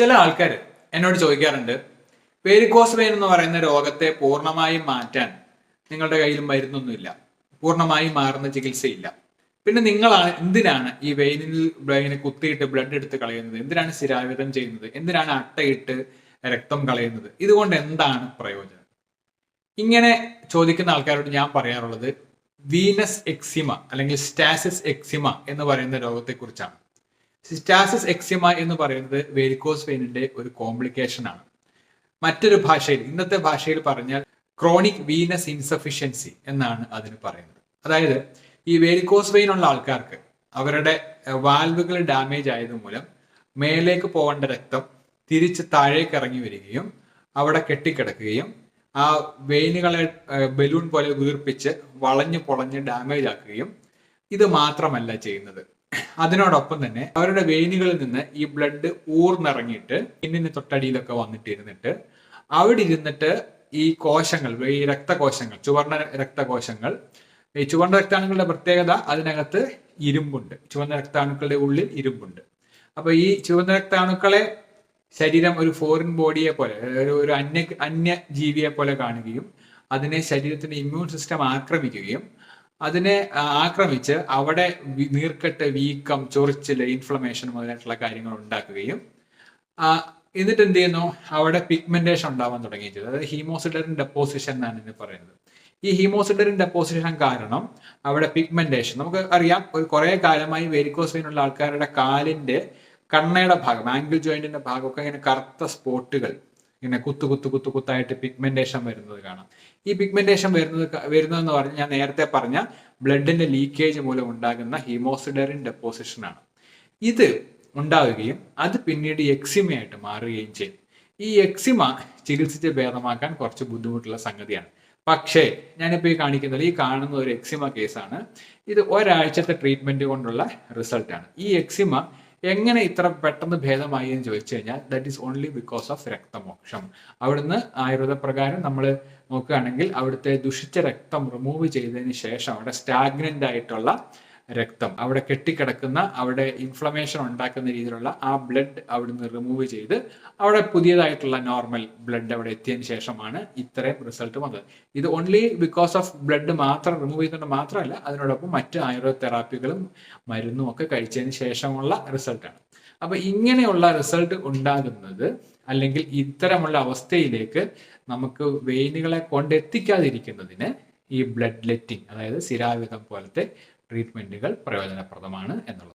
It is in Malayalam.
ചില ആൾക്കാർ എന്നോട് ചോദിക്കാറുണ്ട് വേരിക്കോസ് വെയിൻ എന്ന് പറയുന്ന രോഗത്തെ പൂർണമായും മാറ്റാൻ നിങ്ങളുടെ കയ്യിലും മരുന്നൊന്നുമില്ല. പൂർണമായും മാറുന്ന ചികിത്സയില്ല. പിന്നെ നിങ്ങൾ എന്തിനാണ് ഈ വെയിനിൽ വെയിനെ കുത്തിയിട്ട് ബ്ലഡ് എടുത്ത് കളയുന്നത്? എന്തിനാണ് സ്ഥിരാവിധം ചെയ്യുന്നത്? എന്തിനാണ് അട്ടയിട്ട് രക്തം കളയുന്നത്? ഇതുകൊണ്ട് എന്താണ് പ്രയോജനം? ഇങ്ങനെ ചോദിക്കുന്ന ആൾക്കാരോട് ഞാൻ പറയാറുള്ളത് വീനസ് എക്സിമ അല്ലെങ്കിൽ സ്റ്റാസിസ് എക്സിമ എന്ന് പറയുന്ന രോഗത്തെക്കുറിച്ചാണ്. സ്റ്റാസിസ് എക്സിമ എന്ന് പറയുന്നത് വെരിക്കോസ് വെയിനിന്റെ ഒരു കോംപ്ലിക്കേഷൻ ആണ്. മറ്റൊരു ഭാഷയിൽ ഇന്നത്തെ ഭാഷയിൽ പറഞ്ഞാൽ ക്രോണിക് വീനസ് ഇൻസഫിഷ്യൻസി എന്നാണ് അതിന് പറയുന്നത്. അതായത് ഈ വെരിക്കോസ് വെയിൻ ഉള്ള ആൾക്കാർക്ക് അവരുടെ വാൽവുകൾ ഡാമേജ് ആയത് മൂലം മേലേക്ക് പോകേണ്ട രക്തം തിരിച്ച് താഴേക്ക് ഇറങ്ങി വരികയും അവിടെ കെട്ടിക്കിടക്കുകയും ആ വെയിനുകളെ ബലൂൺ പോലെ വീർപ്പിച്ച് വളഞ്ഞു പൊളഞ്ഞ് ഡാമേജ് ആക്കുകയും ഇത് മാത്രമല്ല ചെയ്യുന്നത്. അതിനോടൊപ്പം തന്നെ അവരുടെ വെയിനുകളിൽ നിന്ന് ഈ ബ്ലഡ് ഊർന്നിറങ്ങിയിട്ട് പിന്നിന് തൊട്ടടിയിലൊക്കെ വന്നിട്ട് ഇരുന്നിട്ട് അവിടെ ഇരുന്നിട്ട് ഈ കോശങ്ങൾ ഈ രക്തകോശങ്ങൾ ചുവർണ രക്തകോശങ്ങൾ ഈ ചുവന്ന രക്താണുക്കളുടെ പ്രത്യേകത അതിനകത്ത് ഇരുമ്പുണ്ട്. ചുവന്ന രക്താണുക്കളുടെ ഉള്ളിൽ ഇരുമ്പുണ്ട്. അപ്പൊ ഈ ചുവന്ന രക്താണുക്കളെ ശരീരം ഒരു ഫോറിൻ ബോഡിയെ പോലെ ഒരു അന്യ അന്യ ജീവിയെ പോലെ കാണുകയും അതിനെ ശരീരത്തിന്റെ ഇമ്മ്യൂൺ സിസ്റ്റം ആക്രമിക്കുകയും അതിനെ ആക്രമിച്ച് അവിടെ നീർക്കെട്ട് വീക്കം ചൊറിച്ചിൽ ഇൻഫ്ലമേഷൻ മുതലായിട്ടുള്ള കാര്യങ്ങൾ ഉണ്ടാക്കുകയും എന്നിട്ട് എന്ത് ചെയ്യുന്നു? അവിടെ പിഗ്മെന്റേഷൻ ഉണ്ടാവാൻ തുടങ്ങുകയും അതായത് ഹീമോസിഡറിൻ ഡെപ്പോസിഷൻ എന്നാണ് ഇതിന് പറയുന്നത്. ഈ ഹീമോസിഡറിൻ ഡെപ്പോസിഷൻ കാരണം അവിടെ പിഗ്മെന്റേഷൻ നമുക്ക് അറിയാം ഒരു കുറെ കാലമായി വെരിക്കോസ് ആൾക്കാരുടെ കാലിന്റെ കണ്ണയുടെ ഭാഗം ആംഗിൾ ജോയിന്റിന്റെ ഭാഗമൊക്കെ ഇങ്ങനെ കറുത്ത സ്പോട്ടുകൾ ഇങ്ങനെ കുത്തു കുത്തു കുത്തു കുത്തായിട്ട് പിഗ്മെന്റേഷൻ വരുന്നത് കാണാം. ഈ പിഗ്മെന്റേഷൻ വരുന്നത് വരുന്നതെന്ന് പറഞ്ഞാൽ ഞാൻ നേരത്തെ പറഞ്ഞ ബ്ലഡിന്റെ ലീക്കേജ് മൂലം ഉണ്ടാകുന്ന ഹീമോസിഡറിൻ ഡെപ്പോസിഷൻ ആണ്. ഇത് ഉണ്ടാവുകയും അത് പിന്നീട് എക്സിമയായിട്ട് മാറുകയും ചെയ്യും. ഈ എക്സിമ ചികിത്സിച്ച് ഭേദമാക്കാൻ കുറച്ച് ബുദ്ധിമുട്ടുള്ള സംഗതിയാണ്. പക്ഷേ ഞാനിപ്പോൾ ഈ കാണിക്കുന്നത് ഈ കാണുന്ന ഒരു എക്സിമ കേസാണ് ഇത് ഒരാഴ്ചത്തെ ട്രീറ്റ്മെന്റ് കൊണ്ടുള്ള റിസൾട്ടാണ് ഈ എക്സിമ എങ്ങനെ ഇത്ര പെട്ടെന്ന് ഭേദമായി എന്ന് ചോദിച്ചു കഴിഞ്ഞാൽ that is only because of രക്തമോക്ഷം. അവിടുന്ന് ആയുർവേദ പ്രകാരം നമ്മൾ നോക്കുകയാണെങ്കിൽ അവിടുത്തെ ദുഷിച്ച രക്തം റിമൂവ് ചെയ്തതിന് ശേഷം അവിടെ സ്റ്റാഗ്നന്റ് ആയിട്ടുള്ള രക്തം. അവിടെ കെട്ടിക്കിടക്കുന്ന അവിടെ ഇൻഫ്ലമേഷൻ ഉണ്ടാക്കുന്ന രീതിയിലുള്ള ആ ബ്ലഡ് അവിടുന്ന് റിമൂവ് ചെയ്ത് അവിടെ പുതിയതായിട്ടുള്ള നോർമൽ ബ്ലഡ് അവിടെ എത്തിയതിന് ശേഷമാണ് ഇത്രയും റിസൾട്ട് വന്നത്. ഇത് ഓൺലി ബിക്കോസ് ഓഫ് ബ്ലഡ് മാത്രം റിമൂവ് ചെയ്തുകൊണ്ട് മാത്രമല്ല അതിനോടൊപ്പം മറ്റ് ആയുർവേദ തെറാപ്പികളും മരുന്നും ഒക്കെ കഴിച്ചതിന് ശേഷമുള്ള റിസൾട്ടാണ് അപ്പൊ ഇങ്ങനെയുള്ള റിസൾട്ട് ഉണ്ടാകുന്നത് അല്ലെങ്കിൽ ഇത്തരമുള്ള അവസ്ഥയിലേക്ക് നമുക്ക് വെയിനുകളെ കൊണ്ടെത്തിക്കാതിരിക്കുന്നതിന് ഈ ബ്ലഡ് ലെറ്റിംഗ് അതായത് സിരാവിധം പോലത്തെ ട്രീറ്റ്മെന്റുകൾ പ്രയോജനപ്രദമാണ് എന്നുള്ളത്.